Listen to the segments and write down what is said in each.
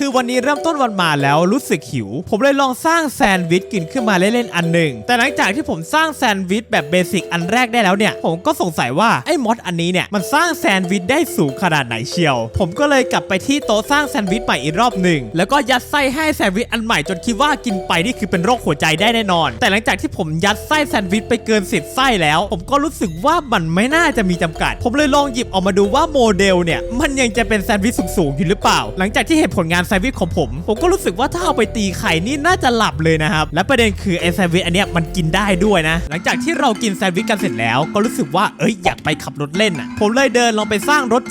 คือวันนี้เริ่มต้นวันมาแล้วรู้สึกหิว ผมเลยลองสร้างแซนด์วิชกินขึ้นมาเล่นๆอันหนึ่ง แต่หลังจากที่ผมสร้างแซนด์วิชแบบเบสิกอันแรกได้แล้วเนี่ย ผมก็สงสัยว่าไอ้มอดอันนี้เนี่ยมันสร้างแซนด์วิชได้สูงขนาดไหนเชียว ผมก็เลยกลับไปที่โต๊ะสร้างแซนด์วิชใหม่อีกรอบหนึ่งแล้วก็ยัดไส้ให้แซนด์วิชอันใหม่จนคิดว่ากินไปนี่คือเป็นโรคหัวใจได้แน่นอน แต่หลังจากที่ผมยัดไส้แซนด์วิชไปเกินสิบไส้แล้ว ผมก็รู้สึกว่ามันไม่น่าจะมีจำกัด ผมเลยลองหยิบออกมาดูว่าโมเดลเนี่ยมันยังจะเป็นแซนด์วิชสูงๆอยู่หรือเปล่า หลังจากที่เห็นผลงานแซนด์วิชของผม ผมก็รู้สึกว่าถ้าเอาไปตีไข่นี่น่าจะหลับเลยนะครับ และประเด็นคือไอแซนด์วิชอันเนี้ยมันกินได้ด้วยนะ หลังจากที่เรากินแซนด์วิชกันเสร็จแล้ว ก็รู้สึกว่าเอ้ยอยากไปขับรถเล่นอะ ผมเลยเดินลองไปสร้างรถ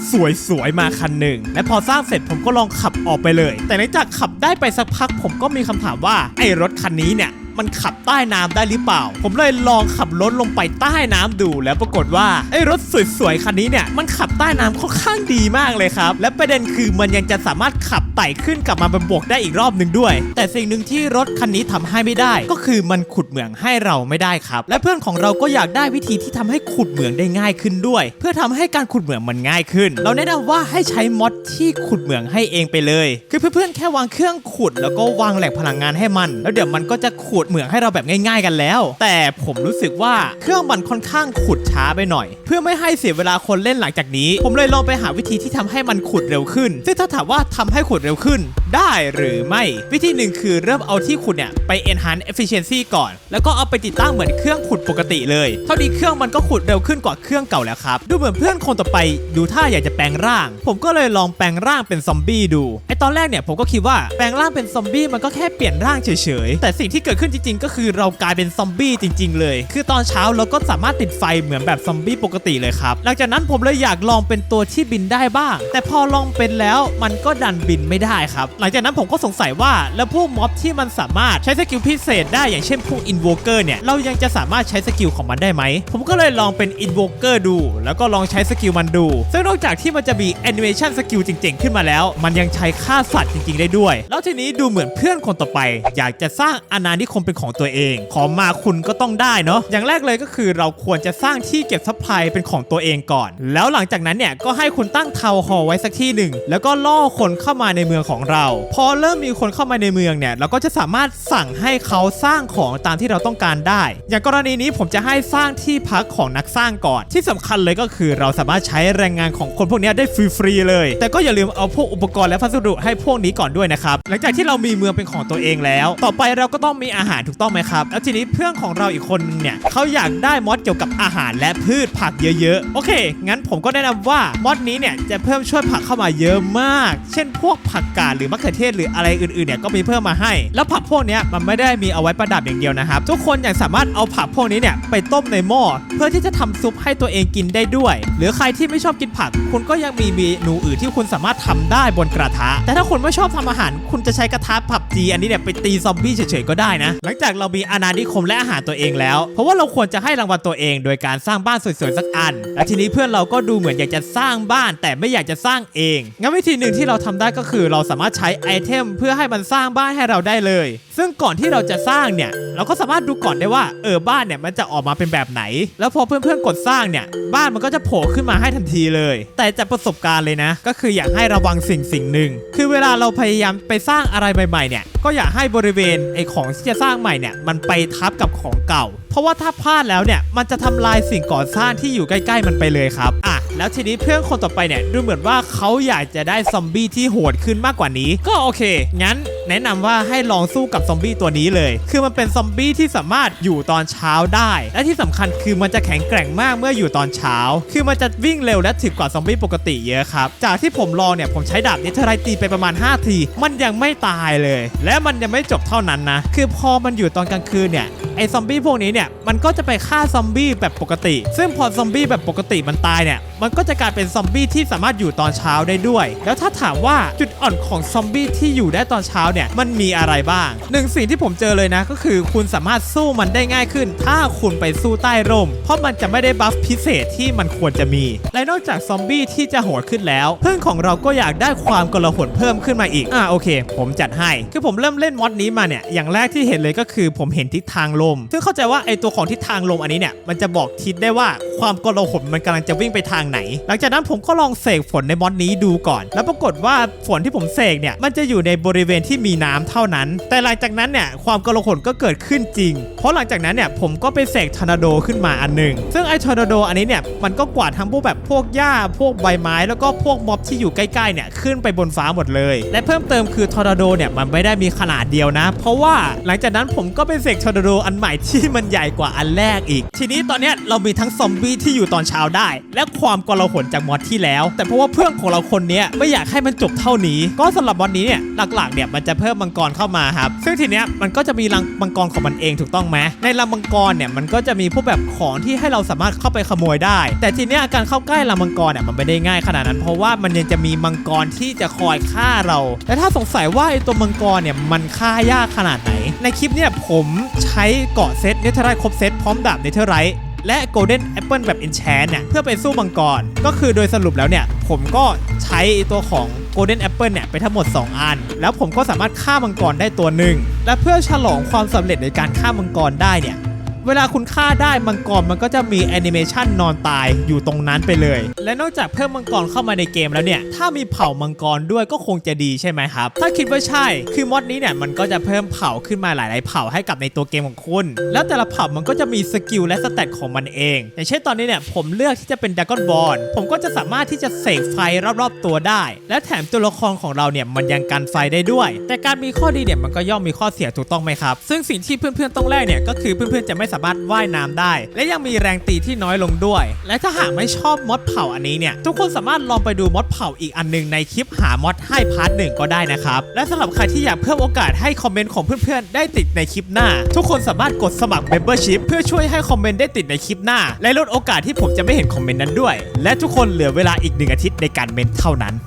สวยๆมาคันหนึ่งและพอสร้างเสร็จผมก็ลองขับออกไปเลย แต่หลังจากขับได้ไปสักพัก ผมก็มีคำถามว่าไอ้รถคันนี้เนี่ย มันขับใต้น้ำได้หรือเปล่า ผมเลยลองขับรถลงไปใต้น้ำดู แล้วปรากฏว่าไอ้รถสวยๆคันนี้เนี่ยมันขับใต้น้ำค่อนข้างดีมากเลยครับ และประเด็นคือมันยังจะสามารถขับไต่ขึ้นกลับมาบนบกได้อีกรอบหนึ่งด้วย แต่สิ่งหนึ่งที่รถคันนี้ทำให้ไม่ได้ ก็คือมันขุดเหมืองให้เราไม่ได้ครับ และเพื่อนของเราก็อยากได้วิธีที่ทำให้ขุดเหมืองได้ง่ายขึ้นด้วย เพื่อทำให้การขุดเหมืองมันง่ายขึ้น เราแนะนำว่าให้ใช้มอดที่ขุดเหมืองให้เองไปเลย คือเพื่อนๆแค่วางเครื่องขุด แล้วก็วางแหล่งพลังงานให้มัน แล้วเดี๋ยวมันก็จะขุดเหมืองให้เราแบบง่าย ๆ กันแล้ว แต่ผมรู้สึกว่าเครื่องมันค่อนข้างขุดช้าไปหน่อย เพื่อไม่ให้เสียเวลาคนเล่นหลังจากนี้ ผมเลยลองไปหาวิธีที่ทำให้มันขุดเร็วขึ้น ซึ่งถ้าถามว่าทำให้ขุดเร็วขึ้น ได้หรือไม่ วิธีหนึ่งคือเริ่มเอาที่ขุดเนี่ยไป enhance efficiency ก่อน แล้วก็เอาไปติดตั้งเหมือนเครื่องขุดปกติเลย เท่านี้เครื่องมันก็ขุดเร็วขึ้นกว่าเครื่องเก่าแล้วครับ ดูเหมือนเพื่อนคนต่อไปดูท่าอยากจะแปลงร่าง ผมก็เลยลองแปลงร่างเป็นซอมบี้ดู ไอตอนแรกเนี่ยผมก็คิดว่าแปลงร่างเป็นซอมบี้มันก็แค่เปลี่ยนร่างเฉยๆ แต่สิ่งที่เกิดขึ้นจจริง ๆ ก็คือเรากลายเป็นซอมบี้จริง ๆ เลย คือตอนเช้าเราก็สามารถติดไฟเหมือนแบบซอมบี้ปกติเลยครับหลังจากนั้นผมเลยอยากลองเป็นตัวที่บินได้บ้าง แต่พอลองเป็นแล้วมันก็ดันบินไม่ได้ครับ หลังจากนั้นผมก็สงสัยว่าแล้วพวกม็อบที่มันสามารถใช้สกิลพิเศษได้อย่างเช่นพวกอินโวเกอร์เนี่ยเรายังจะสามารถใช้สกิลของมันได้ไหมผมก็เลยลองเป็นอินโวเกอร์ดู แล้วก็ลองใช้สกิลมันดูซึ่งนอกจากที่มันจะมีแอนิเมชันสกิลจริงๆ ขึ้นมาแล้ว มันยังใช้ฆ่าสัตว์จริงๆ ได้ด้วย แล้วทีนี้ดูเหมือนเพื่อนคนต่อไป อยากจะสร้างอาณานิคมเป็นของตัวเอง ขอมาคุณก็ต้องได้เนาะอย่างแรกเลยก็คือเราควรจะสร้างที่เก็บซัพพลายเป็นของตัวเองก่อน แล้วหลังจากนั้นเนี่ยก็ให้คุณตั้งเทาฮอลไว้สักที่หนึ่งแล้วก็ล่อคนเข้ามาในเมืองของเรา พอเริ่มมีคนเข้ามาในเมืองเนี่ยเราก็จะสามารถสั่งให้เขาสร้างของตามที่เราต้องการได้ อย่างกรณีนี้ผมจะให้สร้างที่พักของนักสร้างก่อน ที่สำคัญเลยก็คือเราสามารถใช้แรงงานของคนพวกนี้ได้ฟรีๆเลย แต่ก็อย่าลืมเอาพวกอุปกรณ์และพัสดุให้พวกนี้ก่อนด้วยนะครับหลังจากที่เรามีเมืองเป็นของตัวเองแล้ว ต่อไปเราก็ต้องมีอาหารถูกต้องไหมครับแล้วทีนี้เพื่อนของเราอีกคนนึงเนี่ยเขาอยากได้มอดเกี่ยวกับอาหารและพืชผักเยอะๆโอเค งั้นผมก็แนะนำว่ามอดนี้เนี่ยจะเพิ่มช่วยผักเข้ามาเยอะมาก เช่น พวกผักกาดหรือมะเขือเทศหรืออะไรอื่นๆเนี่ยก็มีเพิ่มมาให้ แล้วผักพวกนี้มันไม่ได้มีเอาไว้ประดับอย่างเดียวนะครับ ทุกคนยังสามารถเอาผักพวกนี้เนี่ยไปต้มในหม้อเพื่อที่จะทำซุปให้ตัวเองกินได้ด้วย หรือใครที่ไม่ชอบกินผักคุณก็ยังมีเมนูอื่นที่คุณสามารถทำได้บนกระทะ แต่ถ้าคุณไม่ชอบทำอาหาร คุณจะใช้กระทะผับจีอันนี้เนี่ยไปตีซอมบี้เฉยๆก็ได้นะ หลังจากเรามีอาณานิคมและอาหารตัวเองแล้ว เพราะว่าเราควรจะให้รางวัลตัวเอง โดยการสร้างบ้านสวยๆสักอัน และทีนี้เพื่อนเราก็ดูเหมือนอยากจะสร้างบ้าน แต่ไม่อยากจะสร้างเอง งั้นวิธีหนึ่งที่เราทำได้ก็คือเราสามารถใช้ไอเทมเพื่อให้มันสร้างบ้านให้เราได้เลย ซึ่งก่อนที่เราจะสร้างเนี่ยเราก็สามารถดูก่อนได้ว่าเออบ้านเนี่ยมันจะออกมาเป็นแบบไหน แล้วพอเพื่อนๆกดสร้างเนี่ยบ้านมันก็จะโผล่ขึ้นมาให้ทันทีเลยแต่จากประสบการณ์เลยนะ ก็คืออยากให้ระวังสิ่งสิ่งหนึ่ง คือเวลาเราพยายามไปสร้างอะไรใหม่ๆเนี่ย ก็อยากให้บริเวณไอ้ของที่จะสร้างใหม่เนี่ย มันไปทับกับของเก่า เพราะว่าถ้าพลาดแล้วเนี่ย มันจะทำลายสิ่งก่อสร้างที่อยู่ใกล้ๆมันไปเลยครับ อะ แล้วทีนี้เพื่อนคนต่อไปเนี่ย ดูเหมือนว่าเขาอยากจะได้ซอมบี้ที่โหดขึ้นมากกว่านี้ ก็โอเค งั้น แนะนำว่าให้ลองสู้กับซอมบี้ตัวนี้เลย คือมันเป็นซอมบี้ที่สามารถอยู่ตอนเช้าได้ และที่สำคัญคือมันจะแข็งแกร่งมากเมื่ออยู่ตอนเช้า คือมันจะวิ่งเร็วและถึกกว่าซอมบี้ปกติเยอะครับ จากที่ผมลองเนี่ยผมใช้ดาบนิทรายตีไปประมาณ 5 ที มันยังไม่ตายเลย และมันยังไม่จบเท่านั้นนะ คือพอมันอยู่ตอนกลางคืนเนี่ยไอ้ซอมบี้พวกนี้เนี่ยมันก็จะไปฆ่าซอมบี้แบบปกติ ซึ่งพอซอมบี้แบบปกติมันตายเนี่ยมันก็จะกลายเป็นซอมบี้ที่สามารถอยู่ตอนเช้าได้ด้วย แล้วถ้าถามว่าจุดอ่อนของซอมบี้ที่อยู่ได้ตอนเช้าเนี่ยมันมีอะไรบ้างหนึ่งสิ่งที่ผมเจอเลยนะก็คือคุณสามารถสู้มันได้ง่ายขึ้น ถ้าคุณไปสู้ใต้ร่ม เพราะมันจะไม่ได้บัฟพิเศษที่มันควรจะมี และนอกจากซอมบี้ที่จะโหดขึ้นแล้ว เพื่อนของเราก็อยากได้ความกลาหนเพิ่มขึ้นมาอีกอ่าโอเค ผมจัดให้คือผมเริ่มเล่นมอดนี้มาเนี่ยอย่างแรกที่เห็นเลยก็คือผมเห็นทิศทางลม ซึ่งเข้าใจว่าไอตัวของทิศทางลมอันนี้เนี่ยมันจะบอกทิศได้ว่าความกลาหนมันกำลังจะวิ่งไปทางไหน หลังจากนั้นผมก็ลองเสกฝนในมอดนี้ดูก่อน แล้วปรากฏว่าฝนที่ผมเสกเนี่ยมันจะอยู่ในบริเวณที่มีน้ำเท่านั้น แต่หลังจากนั้นเนี่ยความกลาหนก็เกิดขึ้นจริง เพราะหลังจากนั้นเนี่ยผมก็ไปเสกทอร์นาโดขึ้นมาอันหนึ่งซึ่งไอทอร์นาโดอันนี้เนี่ยมันก็กวาดทั้งพวกแบบพวกหญ้าพวกใบไม้ แล้วก็พวกม็อบที่อยู่ใกล้ๆเนี่ยขึ้นไปบนฟ้าหมดเลย และเพิ่มเติมคือทอร์นาโดเนี่ยมันไม่ได้มีขนาดเดียวนะ เพราะว่าหลังจากนั้นผมก็ไปเสกทอร์นาโดอันใหม่ที่มันใหญ่กว่าอันแรกอีก ทีนี้ตอนนี้เรามีทั้งซอมบี้ที่อยู่ตอนเช้าได้ และความกลาหนจากมอดที่แล้ว แต่เพราะว่าเพื่อนของเราคนนี้ไม่อยากให้มันจบเท่านี้ ก็สำหรับมอดนี้เนี่ยหลักๆเนี่ยมันจะเพิ่มมังกรเข้ามาครับ ซึ่งทีเนี้ยมันก็จะมีรังมังกรของมันเองถูกต้องไหมในรังมังกรเนี่ยมันก็จะมีพวกแบบของที่ให้เราสามารถเข้าไปขโมยได้ แต่ทีเนี้ยการเข้าใกล้รังมังกรเนี่ยมันไม่ได้ง่ายขนาดนั้น เพราะว่ามันยังจะมีมังกรที่จะคอยฆ่าเราและถ้าสงสัยว่าไอ้ตัวมังกรเนี่ยมันฆ่ายากขนาดไหน ในคลิปเนี่ยผมใช้เกาะเซตเนเธอร์ไรท์ครบเซตพร้อมดาบเนเธอร์ไรท์และโกลเด้นแอปเปิลแบบอินแชนเนี่ยเพื่อไปสู้มังกร ก็คือโดยสรุปแล้วเนี่ย ผมก็ใช้ตัวของโกลเด้นแอปเปิลเนี่ยไปทั้งหมด 2 อัน แล้วผมก็สามารถฆ่ามังกรได้ตัวหนึ่งและเพื่อฉลองความสำเร็จในการฆ่ามังกรได้เนี่ย เวลาคุณฆ่าได้มังกรมันก็จะมีแอนิเมชันนอนตายอยู่ตรงนั้นไปเลย และนอกจากเพิ่มมังกรเข้ามาในเกมแล้วเนี่ย ถ้ามีเผ่ามังกรด้วยก็คงจะดีใช่ไหมครับ ถ้าคิดว่าใช่ คือมอดนี้เนี่ยมันก็จะเพิ่มเผ่าขึ้นมาหลาย ๆ เผ่าให้กับในตัวเกมของคุณ แล้วแต่ละเผ่ามันก็จะมีสกิลและสเตตของมันเอง อย่างเช่นตอนนี้เนี่ยผมเลือกที่จะเป็นด r a กอนบอลผมก็จะสามารถที่จะเสกไฟรอบ ๆ ตัวได้ และแถมตัวละครของเราเนี่ยมันยังกันไฟได้ด้วย แต่การมีข้อดีเนี่ยมันก็ย่อมมีข้อเสียถูกต้องไหมครับ ซึ่งสิ่งที่เพื่อน ๆ ต้องแลกเนี่ยก็คือเพื่อน ๆ จะไม่สามารถว่ายน้ำได้ และยังมีแรงตีที่น้อยลงด้วย และถ้าหากไม่ชอบมดเผ่าอันนี้เนี่ยทุกคนสามารถลองไปดูมดเผ่าอีกอันหนึงในคลิปหามดให้พาร์ทหนึ่งก็ได้นะครับและสำหรับใครที่อยากเพิ่มโอกาสให้คอมเมนต์ของเพื่อนๆได้ติดในคลิปหน้า ทุกคนสามารถกดสมัคร Membership เพื่อช่วยให้คอมเมนต์ได้ติดในคลิปหน้า และลดโอกาสที่ผมจะไม่เห็นคอมเมนต์นั้นด้วย และทุกคนเหลือเวลาอีกหนึ่งอาทิตย์ในการเมนเท่านั้น